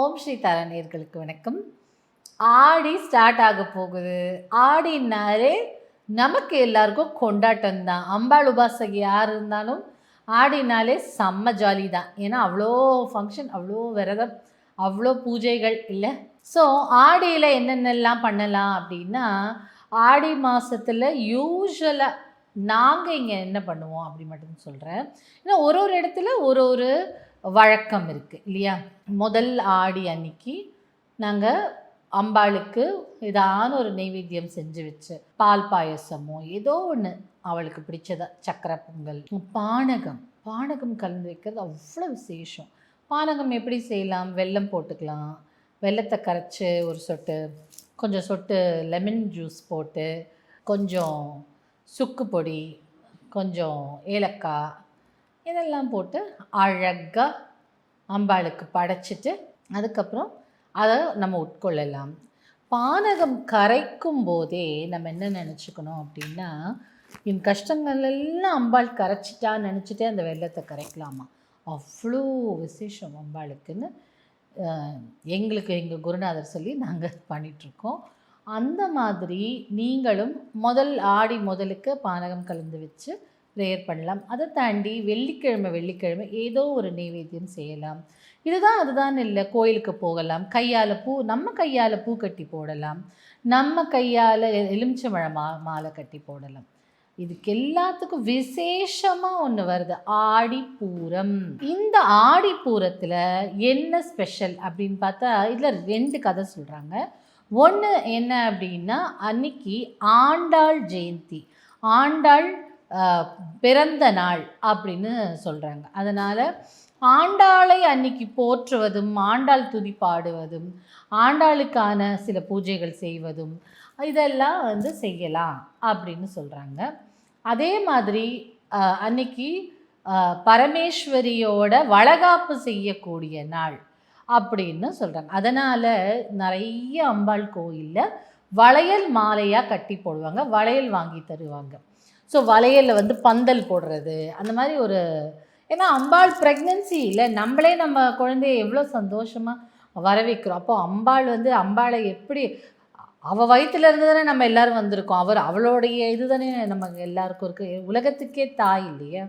ஓம் ஸ்ரீ தரணியர்களுக்கு வணக்கம். ஆடி ஸ்டார்ட் ஆக போகுது. ஆடினாலே நமக்கு எல்லாருக்கும் கொண்டாட்டம் தான் அம்பாள் உபாசகி யார் இருந்தாலும் ஆடினாலே செம்ம ஜாலி தான் ஏன்னா அவ்வளோ ஃபங்க்ஷன் அவ்வளோ விரதம் அவ்வளோ பூஜைகள் இல்லை. ஸோ ஆடியில் என்னென்னலாம் பண்ணலாம் அப்படின்னா ஆடி மாதத்தில் யூஸ்வலாக நாங்கள் இங்கே என்ன பண்ணுவோம் அப்படி மட்டும் சொல்கிறேன் ஏன்னா ஒரு ஒரு இடத்துல ஒரு ஒரு வழக்கம் இருக்குது இல்லையா? முதல் ஆடி அன்னைக்கு நாங்கள் அம்பாளுக்கு ஏதான ஒரு நெய்வேத்தியம் செஞ்சு வச்சு பால் பாயசமோ ஏதோ ஒன்று அவளுக்கு பிடிச்சதா சக்கரை பொங்கல் பானகம் பானகம் கலந்து வைக்கிறது அவ்வளோ விசேஷம். பானகம் எப்படி செய்யலாம்? வெல்லம் போட்டுக்கலாம். வெல்லத்தை கரைச்சி ஒரு சொட்டு கொஞ்சம் சொட்டு லெமன் ஜூஸ் போட்டு கொஞ்சம் சுக்கு பொடி கொஞ்சம் ஏலக்காய் இதெல்லாம் போட்டு அழகாக அம்பாளுக்கு படைச்சிட்டு அதுக்கப்புறம் அதை நம்ம உட்கொள்ளலாம். பானகம் கரைக்கும் போதே நம்ம என்ன நினச்சிக்கணும் அப்படின்னா என் கஷ்டங்கள் எல்லாம் அம்பாள் கரைச்சிட்டா நினச்சிட்டே அந்த வெள்ளத்தை கரைக்கலாமா? அவ்வளோ விசேஷம் அம்பாளுக்குன்னு எங்களுக்கு எங்கள் குருநாதர் சொல்லி நாங்கள் பண்ணிகிட்ருக்கோம் அந்த மாதிரி நீங்களும் முதல் ஆடி முதலுக்கு பானகம் கலந்து வச்சு ப்ரேயர் பண்ணலாம். அதை தாண்டி வெள்ளிக்கிழமை வெள்ளிக்கிழமை ஏதோ ஒரு நெய்வேத்தியம் செய்யலாம். இதுதான் அதுதான் இல்லை கோயிலுக்கு போகலாம். கையால் பூ நம்ம கையால் பூ கட்டி போடலாம். நம்ம கையால் எலுமிச்சம்பழ மா மாலை கட்டி போடலாம். இதுக்கு எல்லாத்துக்கும் விசேஷமாக ஒன்று வருது ஆடிப்பூரம். இந்த ஆடிப்பூரத்தில் என்ன ஸ்பெஷல் அப்படின்னு பார்த்தா இதில் ரெண்டு கதை சொல்கிறாங்க ஒன்று என்ன அப்படின்னா அன்னைக்கு ஆண்டாள் ஜெயந்தி. ஆண்டாள் பிறந்த நாள் அப்படின்னு சொல்கிறாங்க அதனால் ஆண்டாளை அன்னைக்கு போற்றுவதும் ஆண்டாள் துதி பாடுவதும் ஆண்டாளுக்கான சில பூஜைகள் செய்வதும் இதெல்லாம் வந்து செய்யலாம் அப்படின்னு சொல்கிறாங்க அதே மாதிரி அன்னைக்கு பரமேஸ்வரியோட வளகாப்பு செய்யக்கூடிய நாள் அப்படின்னு சொல்கிறாங்க அதனால் நிறைய அம்பாள் கோயிலில் வளையல் மாலையாக கட்டி போடுவாங்க வளையல் வாங்கி தருவாங்க. ஸோ வளையலில் வந்து பந்தல் போடுறது. அந்த மாதிரி ஒரு ஏன்னா அம்பாள் ப்ரெக்னென்சி இல்லை. நம்மளே நம்ம குழந்தைய எவ்வளோ சந்தோஷமாக வர வைக்கிறோம் அப்போ அம்பாள் வந்து அம்பாளை எப்படி அவள் வயிற்றுல இருந்து தானே நம்ம எல்லாரும் வந்திருக்கோம். அவர் அவளுடைய இது தானே நம்ம எல்லாருக்கும் இருக்குது உலகத்துக்கே தாய் இல்லையா.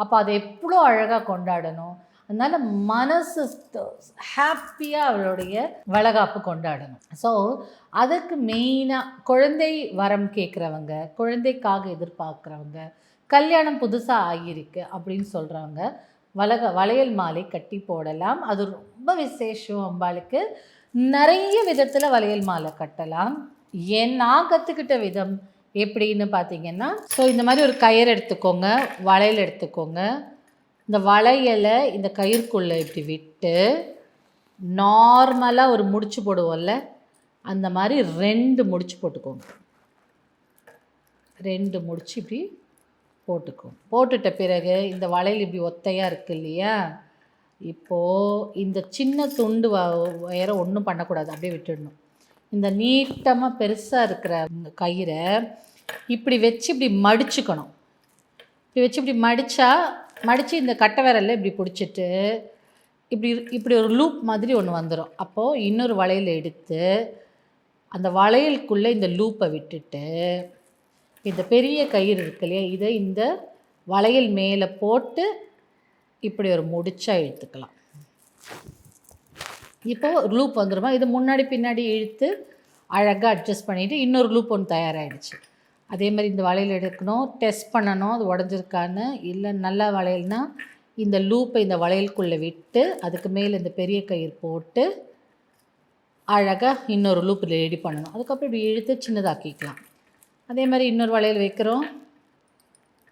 அப்போ அதை எவ்வளோ அழகாக கொண்டாடணும். அதனால் மனசு ஹாப்பியாக அவளுடைய வளகாப்பு கொண்டாடணும். ஸோ அதுக்கு மெயினாக குழந்தை வரம் கேட்குறவங்க குழந்தைக்காக எதிர்பார்க்குறவங்க கல்யாணம் புதுசாக ஆகியிருக்கு அப்படின்னு சொல்கிறவங்க வளக வளையல் மாலை கட்டி போடலாம். அது ரொம்ப விசேஷம் அம்பாளுக்கு. நிறைய விதத்தில் வளையல் மாலை கட்டலாம். ஏன் நான் கற்றுக்கிட்ட விதம் எப்படின்னு பார்த்தீங்கன்னா ஸோ இந்த மாதிரி ஒரு கயிறு எடுத்துக்கோங்க வளையல் எடுத்துக்கோங்க. இந்த வளையலை இந்த கயிறுக்குள்ளே இப்படி விட்டு நார்மலாக ஒரு முடிச்சு போடுவோம்ல அந்த மாதிரி ரெண்டு முடிச்சு போட்டுக்கோங்க. ரெண்டு முடிச்சு இப்படி போட்டுக்கோங்க. போட்டுட்ட பிறகு இந்த வளையல் இப்படி ஒத்தையாக இருக்கு இல்லையா? இப்போது இந்த சின்ன துண்டு வ வேற ஒன்றும் பண்ணக்கூடாது அப்படியே விட்டுடணும். இந்த நீட்டமாக பெருசாக இருக்கிற கயிறை இப்படி வச்சு இப்படி மடிச்சுக்கணும். இப்படி வச்சு இப்படி மடித்தா மடித்து இந்த கட்டை விரலில் இப்படி பிடிச்சிட்டு இப்படி இப்படி ஒரு லூப் மாதிரி ஒன்று வந்துடும் அப்போது இன்னொரு வளையல் எடுத்து அந்த வளையலுக்குள்ளே இந்த லூப்பை விட்டுட்டு இந்த பெரிய கயிறு இருக்கு இல்லையா இதை இந்த வளையல் மேலே போட்டு இப்படி ஒரு முடிச்சா இழுத்துக்கலாம். இப்போ ஒரு லூப் வந்துருமா? இது முன்னாடி பின்னாடி இழுத்து அழகாக அட்ஜஸ்ட் பண்ணிவிட்டு இன்னொரு லூப் ஒன்று தயாராகிடுச்சு அதே மாதிரி இந்த வளையல் எடுக்கணும் டெஸ்ட் பண்ணணும் அது உடஞ்சிருக்கான்னு. இல்லை நல்ல வளையல்னா இந்த லூப்பை இந்த வளையலுக்குள்ளே விட்டு அதுக்கு மேலே இந்த பெரிய கயிறு போட்டு அழகாக இன்னொரு லூப் ரெடி பண்ணணும். அதுக்கப்புறம் இப்படி இழுத்து சின்னதாக்கிக்கலாம். அதே மாதிரி இன்னொரு வளையல் வைக்கிறோம்.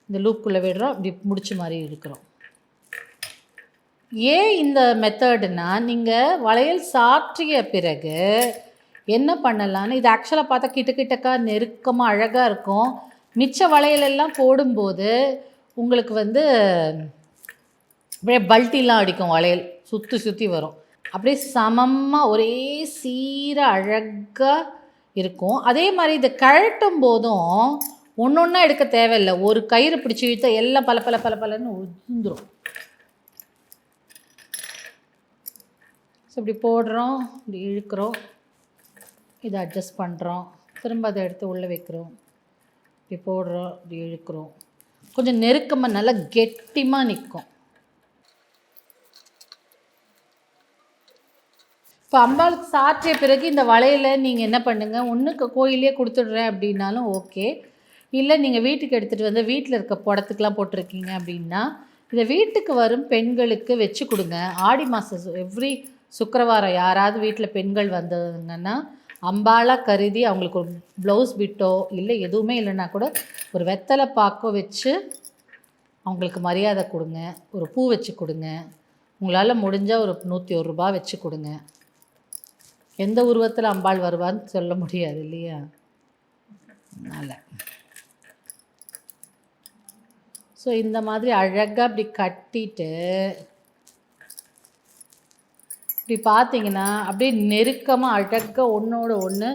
இந்த லூப்புக்குள்ளே விடுறோம். இப்படி முடிச்ச மாதிரி இருக்கிறோம் ஏன் இந்த மெத்தடுனா நீங்கள் வளையல் சாற்றிய பிறகு என்ன பண்ணலான்னு இது ஆக்சுவலாக பார்த்தா கிட்ட கிட்டக்கா நெருக்கமாக அழகாக இருக்கும். மிச்ச வளையல் எல்லாம் போடும்போது உங்களுக்கு வந்து அப்படியே பல்ட்டிலாம் அடிக்கும் வளையல். சுற்றி சுற்றி வரும். அப்படியே சமமாக ஒரே சீராக அழகாக இருக்கும். அதே மாதிரி இதை கழட்டும் போதும் ஒன்று ஒன்றா எடுக்க தேவையில்லை. ஒரு கயிறு பிடிச்சி இழுத்தா எல்லாம் பல பல பல பலன்னு உந்துரும் ஸோ இப்படி போடுறோம் இப்படி இழுக்கிறோம். இதை அட்ஜஸ்ட் பண்ணுறோம் திரும்ப அதை எடுத்து உள்ளே வைக்கிறோம். இப்படி போடுறோம் இப்படி இழுக்கிறோம். கொஞ்சம் நெருக்கமாக நல்லா கெட்டிமாக நிற்கும் இப்போ அம்பாளுக்கு சாற்றிய பிறகு இந்த வளையலை நீங்கள் என்ன பண்ணுங்கள் ஒன்றுக்கு கோயிலே கொடுத்துடுறேன் அப்படின்னாலும் ஓகே இல்லை நீங்கள் வீட்டுக்கு எடுத்துகிட்டு வந்து வீட்டில் இருக்க புடத்துக்கெலாம் போட்டிருக்கீங்க அப்படின்னா இதை வீட்டுக்கு வரும் பெண்களுக்கு வச்சு கொடுங்க. ஆடி மாதம் எவ்ரி சுக்கரவாரம் யாராவது வீட்டில் பெண்கள் வந்ததுங்கன்னா அம்பாலாக கருதி அவங்களுக்கு ஒரு ப்ளவுஸ் பிட்டோ இல்லை எதுவுமே இல்லைன்னா கூட ஒரு வெத்தலை பாக்கோ வச்சு அவங்களுக்கு மரியாதை கொடுங்க. ஒரு பூ வச்சு கொடுங்க. உங்களால் முடிஞ்சால் ஒரு நூற்றி ஒரு ரூபா வச்சு கொடுங்க. எந்த உருவத்தில் அம்பாள் வருவான்னு சொல்ல முடியாது இல்லையா? அதனால். ஸோ இந்த மாதிரி அழகாக அப்படி கட்டிட்டு இப்படி பார்த்தீங்கன்னா அப்படியே நெருக்கமாக அழகாக ஒன்றோட ஒன்று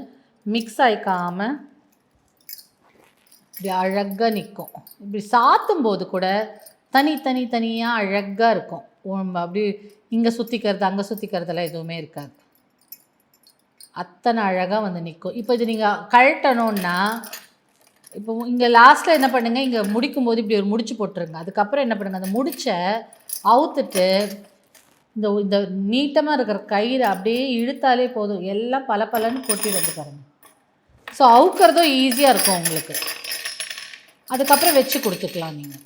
மிக்ஸ் ஆகிக்காமல் இப்படி அழகாக நிற்கும் இப்படி சாத்தும் போது கூட தனி தனி தனியாக அழகாக இருக்கும். அப்படி இங்கே சுற்றிக்கிறது அங்கே சுற்றிக்கிறதெல்லாம் எதுவுமே இருக்காது. அத்தனை அழகாக வந்து நிற்கும் இப்போ இது நீங்கள் கழட்டணுன்னா இப்போ இங்கே லாஸ்ட்டில் என்ன பண்ணுங்கள் இங்கே முடிக்கும் போது இப்படி ஒரு முடிச்சு போட்டுருங்க. அதுக்கப்புறம் என்ன பண்ணுங்கள் அந்த முடிச்சை அவுத்துட்டு இந்த இந்த நீட்டமாக இருக்கிற கயிறு அப்படியே இழுத்தாலே போதும். எல்லாம் பல பலன்னு கொட்டிடுறது பாருங்க. ஸோ அவுக்கிறதும் ஈஸியாக இருக்கும் உங்களுக்கு. அதுக்கப்புறம் வச்சு கொடுத்துக்கலாம் நீங்கள்